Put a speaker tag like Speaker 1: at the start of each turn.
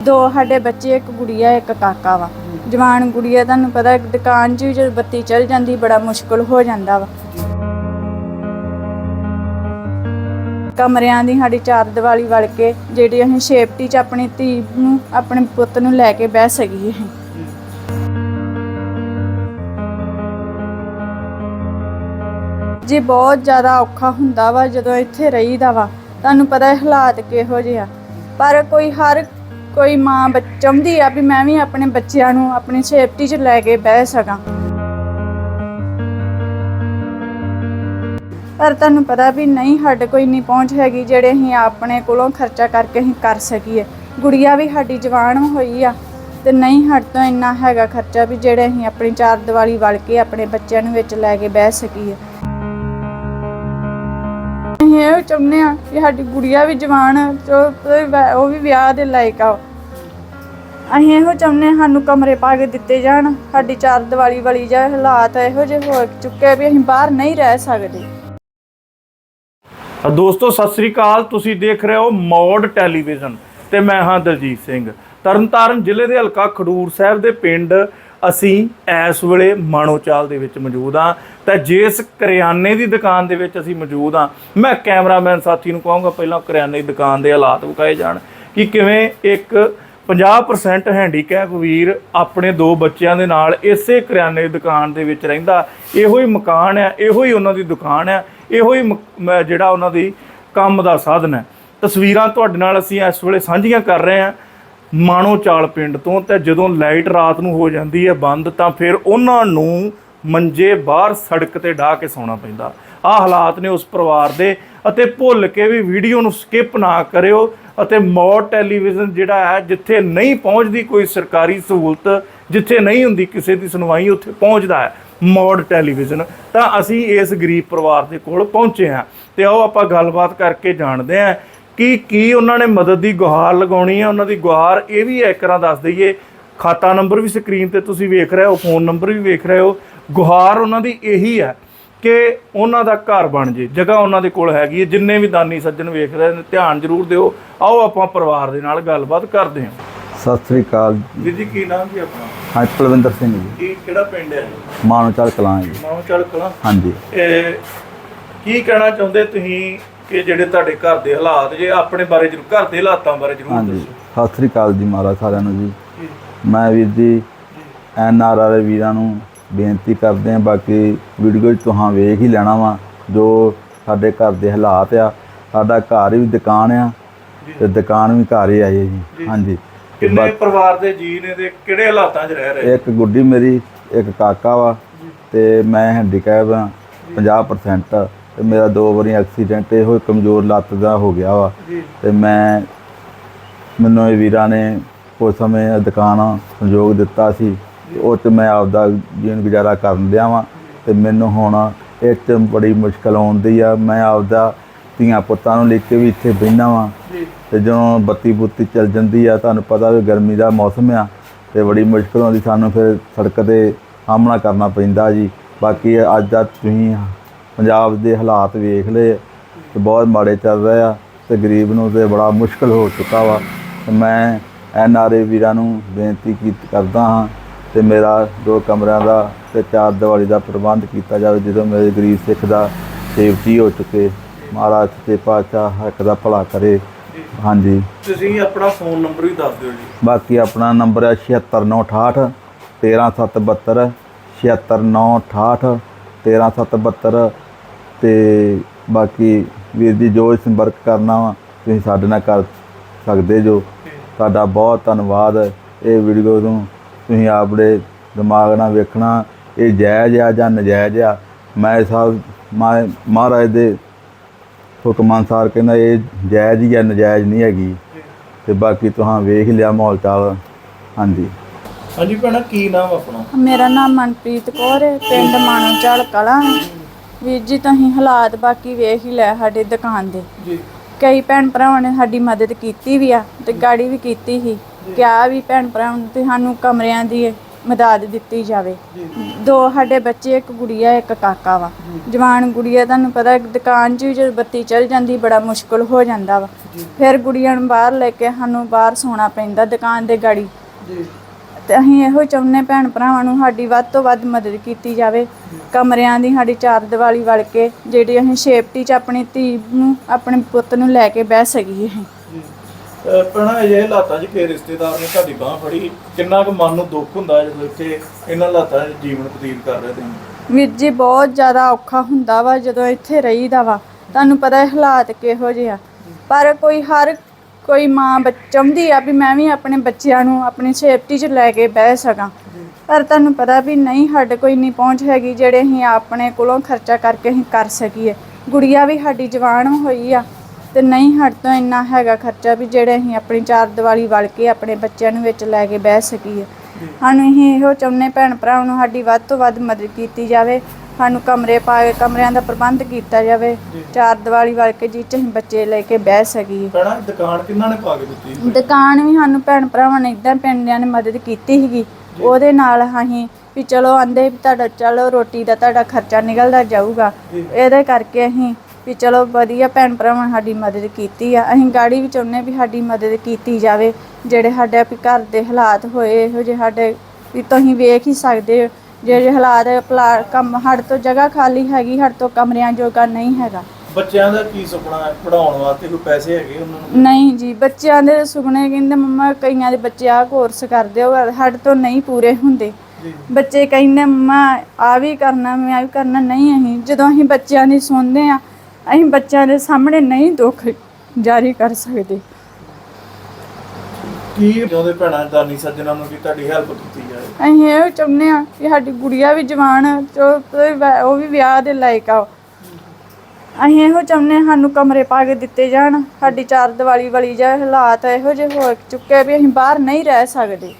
Speaker 1: ਦੋ ਸਾਡੇ ਬੱਚੇ, ਇੱਕ ਗੁੜੀਆ, ਇੱਕ ਕਾਕਾ ਵਾ। ਜਵਾਨ ਗੁੜੀਆ, ਤੁਹਾਨੂੰ ਪਤਾ ਦੁਕਾਨ 'ਚ ਵੀ ਜਦੋਂ ਬੱਤੀ ਚਲ ਜਾਂਦੀ, ਬੜਾ ਮੁਸ਼ਕਲ ਹੋ ਜਾਂਦਾ ਵਾ। ਕਮਰਿਆਂ ਦੀ ਸਾਡੀ ਚਾਰ ਦੀਵਾਲੀ ਵੜ ਕੇ ਜਿਹੜੀ ਅਸੀਂ ਸੇਫਟੀ 'ਚ ਆਪਣੀ ਧੀ ਨੂੰ, ਆਪਣੇ ਪੁੱਤ ਨੂੰ ਲੈ ਕੇ ਬਹਿ ਸਕੀਏ ਜੀ ਬਹੁਤ ਜ਼ਿਆਦਾ ਔਖਾ ਹੁੰਦਾ ਵਾ, ਜਦੋਂ ਇੱਥੇ ਰਹੀਦਾ ਵਾ, ਤੁਹਾਨੂੰ ਪਤਾ ਹਾਲਾਤ ਕਿਹੋ ਜਿਹੇ ਆ। ਪਰ ਕੋਈ ਹਰ ਕੋਈ ਮਾਂ ਚਾਹੁੰਦੀ ਆ ਵੀ ਮੈਂ ਵੀ ਆਪਣੇ ਬੱਚਿਆਂ ਨੂੰ ਆਪਣੀ ਸੇਫਟੀ 'ਚ ਲੈ ਕੇ ਬਹਿ ਸਕਾਂ। ਪਰ ਤੁਹਾਨੂੰ ਪਤਾ ਵੀ ਨਹੀਂ ਸਾਡੇ ਕੋਈ ਨਹੀਂ ਪਹੁੰਚ ਹੈਗੀ ਜਿਹੜੇ ਅਸੀਂ ਆਪਣੇ ਕੋਲੋਂ ਖਰਚਾ ਕਰਕੇ ਅਸੀਂ ਕਰ ਸਕੀਏ। ਗੁੜੀਆ ਵੀ ਸਾਡੀ ਜਵਾਨ ਹੋਈ ਆ ਤੇ ਨਹੀਂ ਸਾਡੇ ਤੋਂ ਇੰਨਾ ਹੈਗਾ ਖਰਚਾ ਵੀ ਜਿਹੜੇ ਅਸੀਂ ਆਪਣੀ ਚਾਰ ਦੀਵਾਲੀ ਵਲ ਕੇ ਆਪਣੇ ਬੱਚਿਆਂ ਨੂੰ ਵਿੱਚ ਲੈ ਕੇ ਬਹਿ ਸਕੀਏ। ਅਸੀਂ ਇਹ ਚਾਹੁੰਦੇ ਆ ਕਿ ਸਾਡੀ ਗੁੜੀਆ ਵੀ ਜਵਾਨ ਆ, ਜੋ ਉਹ ਵੀ- ਵਿਆਹ ਦੇ ਲਾਇਕ ਆ ਅਸੀਂ ਇਹੋ ਚਾਹੁੰਦੇ ਹਾਂ ਸਾਨੂੰ ਕਮਰੇ ਪਾ ਕੇ ਦਿੱਤੇ ਜਾਣ ਸਾਡੀ ਚਾਰ ਦੀਵਾਲੀ ਵਾਲੀ ਜਾਂ ਹਾਲਾਤ ਇਹੋ ਜਿਹੇ ਹੋ ਚੁੱਕੇ ਵੀ ਅਸੀਂ ਬਾਹਰ ਨਹੀਂ ਰਹਿ ਸਕਦੇ।
Speaker 2: ਦੋਸਤੋ ਸਤਿ ਸ੍ਰੀ ਅਕਾਲ ਤੁਸੀਂ ਦੇਖ ਰਹੇ ਹੋ ਮੌਡ ਟੈਲੀਵਿਜ਼ਨ ਤੇ ਮੈਂ ਹਾਂ ਦਲਜੀਤ ਸਿੰਘ। ਤਰਨਤਾਰਨ ਜ਼ਿਲ੍ਹੇ ਦੇ ਹਲਕਾ ਖਡੂਰ ਸਾਹਿਬ ਦੇ ਪਿੰਡ ਅਸੀਂ ਇਸ ਵੇਲੇ ਮਾਣੋਚਾਲ ਦੇ ਵਿੱਚ ਮੌਜੂਦ ਹਾਂ। ਤਾਂ ਜਿਸ ਕਰਿਆਨੇ ਦੀ ਦੁਕਾਨ ਦੇ ਵਿੱਚ ਅਸੀਂ ਮੌਜੂਦ ਹਾਂ, ਮੈਂ ਕੈਮਰਾਮੈਨ ਸਾਥੀ ਨੂੰ ਕਹਾਂਗਾ, ਪਹਿਲਾਂ ਕਰਿਆਨੇ ਦੀ ਦੁਕਾਨ ਦੇ ਹਾਲਾਤ ਵਿਖਾਏ ਜਾਣ ਕਿ ਕਿਵੇਂ ਇੱਕ 50% ਹੈਂਡੀਕੈਪ ਵੀਰ ਆਪਣੇ ਦੋ ਬੱਚਿਆਂ ਦੇ ਨਾਲ ਇਸੇ ਕਰਿਆਨੇ ਦੀ ਦੁਕਾਨ ਦੇ ਵਿੱਚ ਰਹਿੰਦਾ। ਇਹੋ ਹੀ ਮਕਾਨ ਆ ਇਹੋ ਹੀ ਉਹਨਾਂ ਦੀ ਦੁਕਾਨ ਆ ਇਹੋ ਹੀ ਮਕ- ਜਿਹੜਾ ਉਹਨਾਂ ਦੀ ਕੰਮ ਦਾ ਸਾਧਨ ਹੈ। ਤਸਵੀਰਾਂ ਤੁਹਾਡੇ ਨਾਲ ਅਸੀਂ ਇਸ ਵੇਲੇ ਸਾਂਝੀਆਂ ਕਰ ਰਹੇ ਹਾਂ। ਮਾਣੋ ਚਾਲ ਪਿੰਡ ਤੋਂ ਤੇ ਜਦੋਂ ਲਾਈਟ ਰਾਤ ਨੂੰ ਹੋ ਜਾਂਦੀ ਹੈ ਬੰਦ ਤਾਂ ਫਿਰ ਉਹਨਾਂ ਨੂੰ ਮੰਜੇ ਬਾਹਰ ਸੜਕ ਤੇ ਢਾ ਕੇ ਸੌਣਾ ਪੈਂਦਾ। ਆਹ ਹਾਲਾਤ ਨੇ ਉਸ ਪਰਿਵਾਰ ਦੇ ਅਤੇ ਭੁੱਲ ਕੇ ਵੀ ਵੀਡੀਓ ਨੂੰ ਸਕਿਪ ਨਾ ਕਰਿਓ ਅਤੇ ਮੌੜ ਟੈਲੀਵਿਜ਼ਨ ਜਿਹੜਾ ਹੈ ਜਿੱਥੇ ਨਹੀਂ ਪਹੁੰਚਦੀ ਕੋਈ ਸਰਕਾਰੀ ਸਹੂਲਤ, ਜਿੱਥੇ ਨਹੀਂ ਹੁੰਦੀ ਕਿਸੇ ਦੀ ਸੁਣਵਾਈ, ਉੱਥੇ ਪਹੁੰਚਦਾ ਹੈ ਮੌੜ ਟੈਲੀਵਿਜ਼ਨ। ਤਾਂ ਅਸੀਂ ਇਸ ਗਰੀਬ ਪਰਿਵਾਰ ਦੇ ਕੋਲ ਪਹੁੰਚੇ ਹਾਂ। ਤੇ ਆਓ ਆਪਾਂ ਗੱਲਬਾਤ ਕਰਕੇ ਜਾਣਦੇ ਹਾਂ ਕਿ ਕੀ ਉਹਨਾਂ ਨੇ ਮਦਦ ਦੀ ਗੁਹਾਰ ਲਗਾਉਣੀ ਹੈ ਉਹਨਾਂ ਦੀ ਗੁਹਾਰ ਇਹ ਵੀ ਇੱਕ ਤਰ੍ਹਾਂ ਦੱਸ ਦਈਏ। ਖਾਤਾ ਨੰਬਰ ਵੀ ਸਕਰੀਨ ਤੇ ਤੁਸੀਂ ਵੇਖ ਰਹੇ ਹੋ ਫੋਨ ਨੰਬਰ ਵੀ ਵੇਖ ਰਹੇ ਹੋ। ਗੁਹਾਰ ਉਹਨਾਂ ਦੀ ਇਹੀ ਹੈ ਕਿ ਉਹਨਾਂ ਦਾ ਘਰ ਬਣ ਜੇ ਜਗ੍ਹਾ ਉਹਨਾਂ ਦੇ ਕੋਲ ਹੈਗੀ ਹੈ ਜਿੰਨੇ ਵੀ ਦਾਨੀ ਸੱਜਣ ਵੇਖ ਰਹੇ ਨੇ ਧਿਆਨ ਜ਼ਰੂਰ ਦਿਓ। ਆਓ ਆਪਾਂ ਪਰਿਵਾਰ ਦੇ ਨਾਲ ਗੱਲਬਾਤ ਕਰਦੇ ਹਾਂ।
Speaker 3: ਸਤਿ ਸ੍ਰੀ ਅਕਾਲ
Speaker 2: ਵੀਰ ਜੀ ਕੀ ਨਾਮ ਜੀ ਆਪਣਾ?
Speaker 3: ਹਾਂ ਕੁਲਵਿੰਦਰ ਸਿੰਘ ਜੀ।
Speaker 2: ਕੀ ਕਿਹੜਾ ਪਿੰਡ ਹੈ
Speaker 3: ਮਾਨੋਚਲ ਕਲਾਂ ਜੀ।
Speaker 2: ਮਾਉ ਚੜ ਕਲਾਂ।
Speaker 3: ਹਾਂਜੀ।
Speaker 2: ਇਹ ਕੀ ਕਹਿਣਾ ਚਾਹੁੰਦੇ ਤੁਸੀਂ? ਕਿ ਜਿਹੜੇ ਤੁਹਾਡੇ ਘਰ ਦੇ ਹਾਲਾਤ ਜੇ ਆਪਣੇ ਬਾਰੇ ਜਰੂਰ ਘਰ ਦੇ ਹਾਲਾਤਾਂ ਬਾਰੇ ਜਰੂਰ
Speaker 3: ਹਾਂਜੀ
Speaker 2: ਦੱਸੋ।
Speaker 3: ਸਤਿ ਸ੍ਰੀ ਅਕਾਲ ਜੀ ਮਹਾਰਾਜ ਸਾਰਿਆਂ ਨੂੰ ਜੀ।
Speaker 2: ਜੀ,
Speaker 3: ਮੈਂ ਵੀਰ ਜੀ ਐਨ ਆਰ ਆਰ ਵੀਰਾਂ ਨੂੰ ਬੇਨਤੀ ਕਰਦੇ ਹਾਂ ਬਾਕੀ ਵੀਡੀਓ 'ਚ ਤੁਹਾਂ ਵੇਖ ਹੀ ਲੈਣਾ ਵਾ ਜੋ ਸਾਡੇ ਘਰ ਦੇ ਹਾਲਾਤ ਆ। ਸਾਡਾ ਘਰ ਵੀ ਦੁਕਾਨ ਆ ਤੇ ਦੁਕਾਨ ਵੀ ਘਰ ਹੀ ਆਈ ਜੀ। ਹਾਂਜੀ। ਤੇ
Speaker 2: ਕਿੰਨੇ ਪਰਿਵਾਰ ਦੇ ਜੀ ਨੇ ਤੇ ਕਿਹੜੇ ਹਾਲਾਤਾਂ 'ਚ ਰਹਿ ਰਹੇ?
Speaker 3: ਇੱਕ ਗੁੱਡੀ ਮੇਰੀ ਇੱਕ ਕਾਕਾ ਵਾ ਤੇ ਮੈਂ ਹੈਂਡੀਕੈਪ ਆ 50% ਤੇ ਮੇਰਾ ਦੋ ਵਾਰੀ ਐਕਸੀਡੈਂਟ ਇਹੋ ਕਮਜ਼ੋਰ ਲੱਤ ਦਾ ਹੋ ਗਿਆ ਵਾ। ਤੇ ਮੈਂ ਮੈਨੂੰ ਇਹ ਵੀਰਾਂ ਨੇ ਉਸ ਸਮੇਂ ਦੁਕਾਨ ਸੰਯੋਗ ਦਿੱਤਾ ਸੀ ਤੇ ਉਹ 'ਚ ਮੈਂ ਆਪਦਾ ਜੀਵਨ ਗੁਜ਼ਾਰਾ ਕਰਨ ਲਿਆ ਵਾਂ ਤੇ ਮੈਨੂੰ ਹੁਣ ਇਹ 'ਚ ਬੜੀ ਮੁਸ਼ਕਲ ਆਉਂਦੀ ਆ। ਮੈਂ ਆਪਦਾ ਧੀਆਂ ਪੁੱਤਾਂ ਨੂੰ ਲੈ ਕੇ ਵੀ ਇੱਥੇ ਬਹਿਨਾ ਵਾਂ ਤੇ ਜਦੋਂ ਬੱਤੀ ਬੁੱਤੀ ਚੱਲ ਜਾਂਦੀ ਆ ਤੁਹਾਨੂੰ ਪਤਾ ਵੀ ਗਰਮੀ ਦਾ ਮੌਸਮ ਆ ਤੇ ਬੜੀ ਮੁਸ਼ਕਲ ਆਉਂਦੀ ਸਾਨੂੰ ਫਿਰ ਸੜਕ ਤੇ ਸਾਹਮਣਾ ਕਰਨਾ ਪੈਂਦਾ ਜੀ। ਬਾਕੀ ਅੱਜ ਦਾ ਤੁਸੀਂ ਪੰਜਾਬ ਦੇ ਹਾਲਾਤ ਵੇਖ ਲਏ ਤੇ ਬਹੁਤ ਮਾੜੇ ਚੱਲ ਰਹੇ ਆ ਤੇ ਗਰੀਬ ਨੂੰ ਤੇ ਬੜਾ ਮੁਸ਼ਕਲ ਹੋ ਚੁੱਕਾ ਵਾ। ਮੈਂ ਐਨ ਆਰ ਏ ਵੀਰਾਂ ਨੂੰ ਬੇਨਤੀ ਕੀ ਕਰਦਾ ਹਾਂ ਤੇ ਮੇਰਾ ਦੋ ਕਮਰਿਆਂ ਦਾ ਤੇ ਚਾਰ ਦੀਵਾਲੀ ਦਾ ਪ੍ਰਬੰਧ ਕੀਤਾ ਜਾਵੇ ਜਦੋਂ ਮੇਰੇ ਗਰੀਬ ਸਿੱਖ ਦਾ ਸੇਫਟੀ ਹੋ ਚੁੱਕੇ। ਮਹਾਰਾਜ ਤੇ ਪਾਤਸ਼ਾਹ ਹੱਕ ਦਾ ਭਲਾ ਕਰੇ। ਹਾਂਜੀ।
Speaker 2: ਤੁਸੀਂ ਆਪਣਾ ਫੋਨ ਨੰਬਰ ਵੀ ਦੱਸ ਦਿਓ ਜੀ।
Speaker 3: ਬਾਕੀ ਆਪਣਾ ਨੰਬਰ ਹੈ 76968 13772 76968 13772 ਤੇ ਬਾਕੀ ਵੀਰ ਜੀ ਜੋ ਸੰਪਰਕ ਕਰਨਾ ਵਾ ਤੁਸੀਂ ਸਾਡੇ ਨਾਲ ਕਰ ਸਕਦੇ ਜੋ। ਤੁਹਾਡਾ ਬਹੁਤ ਧੰਨਵਾਦ ਇਹ ਵੀਡੀਓ ਨੂੰ। ਤੁਸੀਂ ਆਪਣੇ ਦਿਮਾਗ ਨਾਲ ਵੇਖਣਾ ਇਹ ਜਾਇਜ਼ ਆ ਜਾਂ ਨਜਾਇਜ਼ ਆ। ਮੈਂ ਸਾਹਿਬ ਮੈਂ ਮਹਾਰਾਜ ਦੇ ਹੁਕਮ ਅਨੁਸਾਰ ਕਹਿੰਦਾ ਇਹ ਜਾਇਜ਼ ਜਾਂ ਨਜਾਇਜ਼ ਨਹੀਂ ਹੈਗੀ। ਤੇ ਬਾਕੀ ਤੁਹਾਂ ਵੇਖ ਹੀ ਲਿਆ ਮਾਹੌਲ ਚਾਲ। ਹਾਂਜੀ।
Speaker 2: ਹਾਂਜੀ ਭੈਣਾ ਕੀ ਨਾਮ ਆਪਣਾ?
Speaker 1: ਮੇਰਾ ਨਾਮ ਮਨਪ੍ਰੀਤ ਕੌਰ ਹੈ ਪਿੰਡ ਮਾਨੋਚਲ ਕਲਾਂ। ਵੀਰ ਜੀ ਤੁਸੀਂ ਹਾਲਾਤ ਬਾਕੀ ਵੇਖ ਹੀ ਲੈ ਸਾਡੇ ਦੁਕਾਨ ਦੇ।
Speaker 2: ਜੀ।
Speaker 1: ਕਈ ਭੈਣ ਭਰਾਵਾਂ ਨੇ ਸਾਡੀ ਮਦਦ ਕੀਤੀ ਵੀ ਆ ਤੇ ਗਾੜੀ ਵੀ ਕੀਤੀ ਸੀ ਕਿਹਾ ਵੀ ਭੈਣ ਭਰਾਵਾਂ ਨੂੰ ਤੇ ਸਾਨੂੰ ਕਮਰਿਆਂ ਦੀ ਮਦਦ ਦਿੱਤੀ ਜਾਵੇ। ਦੋ ਸਾਡੇ ਬੱਚੇ ਇੱਕ ਗੁੜੀਆ ਇੱਕ ਕਾਕਾ ਵਾ। ਜਵਾਨ ਗੁੜੀਆ ਤੁਹਾਨੂੰ ਪਤਾ ਦੁਕਾਨ 'ਚ ਜਦੋਂ ਬੱਤੀ ਚਲ ਜਾਂਦੀ ਬੜਾ ਮੁਸ਼ਕਲ ਹੋ ਜਾਂਦਾ ਵਾ। ਫਿਰ ਗੁੜੀਆ ਨੂੰ ਬਾਹਰ ਲੈ ਕੇ ਸਾਨੂੰ ਬਾਹਰ ਸੌਣਾ ਪੈਂਦਾ ਦੁਕਾਨ ਦੇ ਗਾੜੀ।
Speaker 2: ਜੀ।
Speaker 1: ਤੇ ਅਸੀਂ ਇਹੋ ਚਾਹੁੰਦੇ ਭੈਣ ਭਰਾਵਾਂ ਨੂੰ ਸਾਡੀ ਵੱਧ ਤੋਂ ਵੱਧ ਮਦਦ ਕੀਤੀ ਜਾਵੇ। ਕਮਰਿਆਂ ਦੀ ਸਾਡੀ ਚਾਰ ਦੀਵਾਲੀ ਵੜ ਕੇ ਜਿਹੜੀ ਅਸੀਂ ਸੇਫਟੀ 'ਚ ਆਪਣੀ ਧੀ ਨੂੰ ਆਪਣੇ ਪੁੱਤ ਨੂੰ ਲੈ ਕੇ ਬਹਿ ਸਕੀਏ ਅਸੀਂ।
Speaker 2: ਪਣਾ ਇਹ ਹਾਲਾਤਾਂ 'ਚ ਕਿ ਰਿਸ਼ਤੇਦਾਰ ਨੇ ਤੁਹਾਡੀ ਬਾਹ ਫੜੀ ਕਿੰਨਾ ਕੁ ਮਨ ਨੂੰ ਦੁੱਖ ਹੁੰਦਾ ਜਦੋਂ ਇੱਥੇ ਇਹਨਾਂ ਹਾਲਾਤਾਂ 'ਚ ਜੀਵਨ ਬਤੀਤ ਕਰ ਰਹੇ ਤੁਸੀਂ
Speaker 1: ਵੀਰ ਜੀ ਬਹੁਤ ਜ਼ਿਆਦਾ ਔਖਾ ਹੁੰਦਾ ਵਾ ਜਦੋਂ ਇੱਥੇ ਰਹੀਦਾ ਵਾ। ਤੁਹਾਨੂੰ ਪਤਾ ਹੈ ਹਾਲਾਤ ਕਿਹੋ ਜਿਹੇ ਆ। ਪਰ ਕੋਈ ਹਰ ਕੋਈ ਮਾਂ ਚਾਹੁੰਦੀ ਆ ਵੀ ਮੈਂ ਵੀ ਆਪਣੇ ਬੱਚਿਆਂ ਨੂੰ ਆਪਣੀ ਸੇਫਟੀ 'ਚ ਲੈ ਕੇ ਬਹਿ ਸਕਾਂ। ਪਰ ਤੁਹਾਨੂੰ ਪਤਾ ਵੀ ਨਹੀਂ ਸਾਡੇ ਕੋਈ ਨਹੀਂ ਪਹੁੰਚ ਹੈਗੀ ਜਿਹੜੇ ਅਸੀਂ ਆਪਣੇ ਕੋਲੋਂ ਖਰਚਾ ਕਰਕੇ ਅਸੀਂ ਕਰ ਸਕੀਏ। ਗੁੜੀਆ ਵੀ ਸਾਡੀ ਜਵਾਨ ਹੋਈ ਆ ਤੇ ਨਹੀਂ ਸਾਡੇ ਤੋਂ ਇੰਨਾ ਹੈਗਾ ਖਰਚਾ ਵੀ ਜਿਹੜੇ ਅਸੀਂ ਆਪਣੀ ਚਾਰ ਦੀਵਾਲੀ ਵੜ ਕੇ ਆਪਣੇ ਬੱਚਿਆਂ ਨੂੰ ਵਿੱਚ ਲੈ ਕੇ ਬਹਿ ਸਕੀਏ। ਸਾਨੂੰ ਅਸੀਂ ਇਹੋ ਚਾਹੁੰਦੇ ਭੈਣ ਭਰਾਵਾਂ ਨੂੰ ਸਾਡੀ ਵੱਧ ਤੋਂ ਵੱਧ ਮਦਦ ਕੀਤੀ ਜਾਵੇ। ਸਾਨੂੰ ਕਮਰੇ ਪਾ ਕੇ ਕਮਰਿਆਂ ਦਾ ਪ੍ਰਬੰਧ ਕੀਤਾ ਜਾਵੇ। ਚਾਰ ਦੀਵਾਲੀ ਵੜ ਕੇ ਜਿਹ 'ਚ ਅਸੀਂ ਬੱਚੇ ਲੈ ਕੇ ਬਹਿ ਸਕੀਏ
Speaker 2: ਪਣਾ ਦੁਕਾਨ ਕਿੰਨਾ ਨੇ ਪਾ ਕੇ ਦਿੱਤੀ ਸੀ?
Speaker 1: ਦੁਕਾਨ ਵੀ ਸਾਨੂੰ ਭੈਣ ਭਰਾਵਾਂ ਨੇ ਇਦਾਂ ਪਿੰਡਿਆਂ ਨੇ ਮਦਦ ਕੀਤੀ ਸੀਗੀ। ਉਹਦੇ ਨਾਲ ਅਸੀਂ ਵੀ ਚਲੋ ਆਂਦੇ ਵੀ ਤੁਹਾਡਾ ਚਲੋ ਰੋਟੀ ਦਾ ਤੁਹਾਡਾ ਖਰਚਾ ਨਿਕਲਦਾ ਜਾਊਗਾ। ਇਹਦੇ ਕਰਕੇ ਅਸੀਂ ਵੀ ਚਲੋ ਵਧੀਆ ਭੈਣ ਭਰਾਵਾਂ ਨੇ ਸਾਡੀ ਮਦਦ ਕੀਤੀ ਆ। ਅਸੀਂ ਗਾੜੀ ਵੀ ਚਾਹੁੰਦੇ ਵੀ ਸਾਡੀ ਮਦਦ ਕੀਤੀ ਜਾਵੇ। ਜਿਹੜੇ ਸਾਡੇ ਵੀ ਘਰ ਦੇ ਹਾਲਾਤ ਹੋਏ ਇਹੋ ਜਿਹੇ ਸਾਡੇ ਵੀ ਤੁਸੀਂ ਵੇਖ ਹੀ ਸਕਦੇ ਹੋ। ਜਿਹੜੇ ਹਾਲਾਤ ਪਲਾ ਕੰਮ ਸਾਡੇ ਤੋਂ ਜਗ੍ਹਾ ਖਾਲੀ ਹੈਗੀ ਸਾਡੇ ਤੋਂ ਕਮਰਿਆਂ ਜੋਗਾ ਨਹੀਂ ਹੈਗਾ।
Speaker 2: ਬੱਚਿਆਂ ਦਾ ਕੀ ਸੁਪਨਾ ਹੈ? ਪੜਾਉਣ ਵਾਸਤੇ ਕੋਈ ਪੈਸੇ ਹੈਗੇ ਉਹਨਾਂ ਨੂੰ?
Speaker 1: ਨਹੀਂ ਜੀ ਬੱਚਿਆਂ ਦੇ ਸੁਪਨੇ ਕਹਿੰਦੇ ਮੰਮਾ ਕਈਆਂ ਦੇ ਬੱਚੇ ਆਹ ਕੋਰਸ ਕਰਦੇ ਹੋ ਸਾਡੇ ਤੋਂ ਨਹੀਂ ਪੂਰੇ ਹੁੰਦੇ।
Speaker 2: ਜੀ।
Speaker 1: ਬੱਚੇ ਕਹਿੰਦੇ ਮੰਮਾ ਆ ਵੀ ਕਰਨਾ ਮੈਂ ਆ ਵੀ ਕਰਨਾ ਨਹੀਂ ਅਸੀਂ ਜਦੋਂ ਅਸੀਂ ਬੱਚਿਆਂ ਦੀ ਸੁਣਦੇ ਆ ਅਸੀਂ ਬੱਚਿਆਂ ਦੇ ਸਾਹਮਣੇ ਨਹੀਂ ਦੁੱਖ ਜਾਰੀ ਕਰ ਸਕਦੇ।
Speaker 2: ਕੀ ਚਾਹੁੰਦੇ ਭੈਣਾਂ ਦਾਨੀ ਸੱਜਣਾ ਨੂੰ ਕਿ ਤੁਹਾਡੀ ਹੈਲਪ ਕੀਤੀ ਜਾਏ?
Speaker 1: ਅਸੀਂ ਇਹ ਚਾਹੁੰਦੇ ਆ ਕਿ ਸਾਡੀ ਗੁੜੀਆ ਵੀ ਜਵਾਨ ਆ, ਤੇ ਉਹ ਤੇ ਵੈ- ਉਹ ਵੀ ਵਿਆਹ ਦੇ ਲਾਇਕ ਆ। ਅਸੀਂ ਇਹੋ ਚਾਹੁੰਦੇ ਹਾਂ ਸਾਨੂੰ ਕਮਰੇ ਪਾ ਕੇ ਦਿੱਤੇ ਜਾਣ ਸਾਡੀ ਚਾਰ ਦੀਵਾਲੀ ਵਾਲੀ ਜਾ ਹਾਲਾਤ ਇਹੋ ਜਿਹੇ ਹੋ ਚੁੱਕੇ ਵੀ ਅਸੀਂ ਬਾਹਰ ਨਹੀਂ ਰਹਿ ਸਕਦੇ।